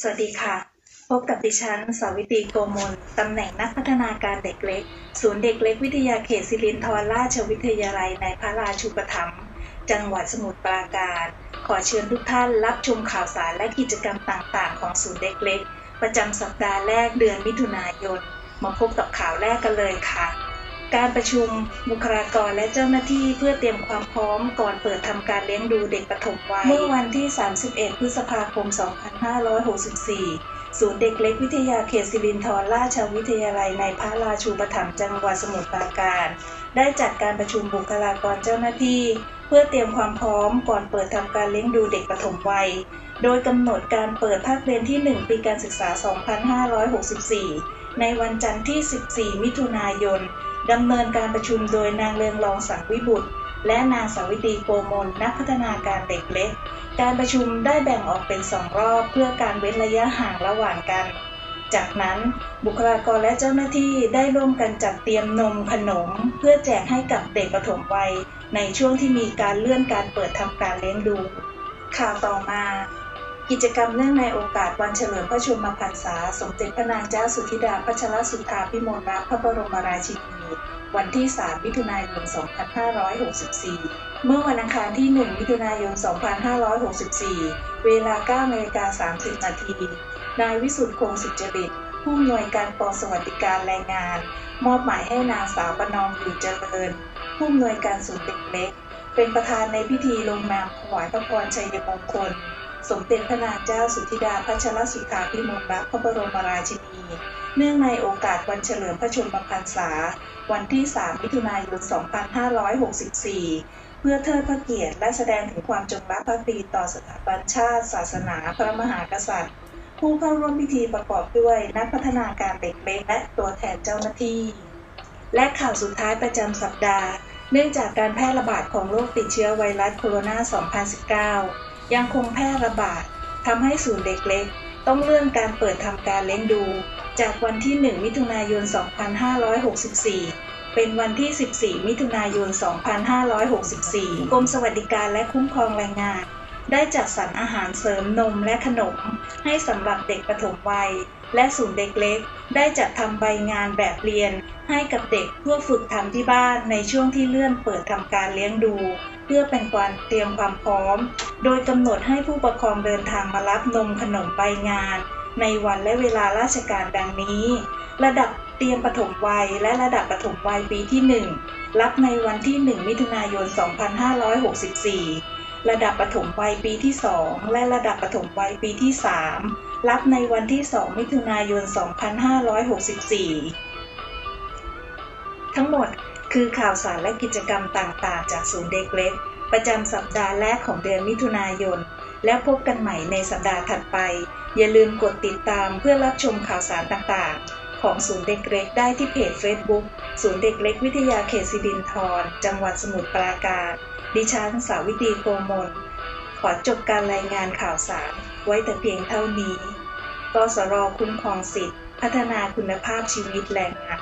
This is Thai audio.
สวัสดีค่ะ พบกับดิฉันสาวิตรีโกมล ตำแหน่งนักพัฒนาการเด็กเล็ก ศูนย์เด็กเล็กวิทยาเขตสิรินธรราชวิทยาลัยในพระราชูปถัมภ์จังหวัดสมุทรปราการ ขอเชิญทุกท่านรับชมข่าวสารและกิจกรรมต่างๆ ของศูนย์เด็กเล็ก ประจำสัปดาห์แรกเดือนมิถุนายน มาพบกับข่าวแรกกันเลยค่ะ การประชุมบุคลากรและเจ้าหน้าที่เพื่อเตรียมความพร้อมก่อนเปิดทำการเลี้ยงดูเด็กปฐมวัย เมื่อวันที่ 31 พฤษภาคม 2564 ศูนย์เด็กเล็กวิทยาเขตสิรินธรราชวิทยาลัยในพระราชูปถัมภ์จังหวัดสมุทรปราการ ได้จัดการประชุมบุคลากรเจ้าหน้าที่ เพื่อเตรียมความพร้อมก่อนเปิดทำการเลี้ยงดูเด็กปฐมวัย โดยกำหนดการเปิดภาคเรียนที่ 1 ปีการศึกษา 2564 ในวันจันทร์ที่ 14 มิถุนายน ดำเนินการประชุมโดยนางเรืองรองสังวิบุตร และนางสาวิตรีโกมลนักพัฒนาการเด็กเล็ก การประชุมได้แบ่งออกเป็นสองรอบเพื่อการเว้นระยะห่างระหว่างกัน จากนั้นบุคลากรและเจ้าหน้าที่ได้ร่วมกันจัดเตรียมนมขนม เพื่อแจกให้กับเด็กปฐมวัย ในช่วงที่มีการเลื่อนการเปิดทำการเลี้ยงดู ข่าวต่อมา กิจกรรมเนื่องในโอกาสวันเฉลิมพระชนมพรรษา สมเด็จพระนางเจ้าสุธิดาพัชรสุธาพิมลรัตน์พระบรมราชินีวันที่ 3 มิถุนายน 2564 เมื่อวันอังคารที่ 1 มิถุนายน 2564 เวลา9นาฬิกา30 นาที นายวิสุทธิ์คงสุจริต ผู้อำนวยการกองสวัสดิการแรงงาน มอบหมายให้นางสาวประนอมอยู่เจริญ ผู้อำนวยการศูนย์เด็กเล็ก เป็นประธานในพิธีลงนามถวายพระพรชัยมงคล สมเด็จพระนางเจ้าสุธิดาพัชรสุธาพิมลรัตน์พระบรมราชินี เนื่องในโอกาสวันเฉลิมพระชนมพรรษา วันที่ 3 มิถุนายน 2564 เพื่อเทิดพระเกียรติและแสดงถึงความจงรักภักดีต่อสถาบันชาติ ศาสนาพระมหากษัตริย์ ผู้เข้าร่วมพิธีประกอบด้วยนักพัฒนาการเด็กเล็กและตัวแทนเจ้าหน้าที่ และข่าวสุดท้ายประจำสัปดาห์ เนื่องจากการแพร่ระบาดของโรคติดเชื้อไวรัสโคโรนา 2019 ยังคงแพร่ระบาดทำให้ศูนย์เด็กเล็ก ต้องเลื่อนการเปิดทำการเลี้ยงดู จากวันที่ 1 มิถุนายน 2564 เป็นวันที่ 14 มิถุนายน 2564 กรมสวัสดิการและคุ้มครองแรงงาน ได้จัดสรรอาหารเสริมนมและขนม ให้สำหรับเด็กปฐมวัย และศูนย์เด็กเล็ก ได้จัดทำใบงานแบบเรียน ให้กับเด็กเพื่อฝึกทำที่บ้านในช่วงที่เลื่อนเปิดทำการเลี้ยงดู เพื่อเป็นการเตรียมความพร้อม โดยกำหนดให้ผู้ปกครองเดินทางมารับนมขนมใบงาน ในวันและเวลาราชการดังนี้ ระดับเตรียมปฐมวัยและระดับปฐมวัยปีที่ 1 รับในวันที่ 1 มิถุนายน 2564 ระดับปฐมวัยปีที่ 2 และระดับปฐมวัยปีที่ 3 รับในวันที่ 2 มิถุนายน 2564 ทั้งหมดคือข่าวสารและกิจกรรมต่างๆ จากศูนย์เด็กเล็ก ประจำสัปดาห์แรกของเดือนมิถุนายน แล้วพบกันใหม่ในสัปดาห์ถัดไป อย่าลืมกดติดตามเพื่อรับชมข่าวสารต่างๆ ของศูนย์เด็กเล็กได้ที่เพจ Facebook ศูนย์เด็กเล็กวิทยาเขตสิรินธรจังหวัดสมุทรปราการ ดิฉันสาวิตรีโกมล ขอจบการรายงานข่าวสารไว้แต่เพียงเท่านี้กสรคุ้มครองสิทธิพัฒนาคุณภาพชีวิตแรงงาน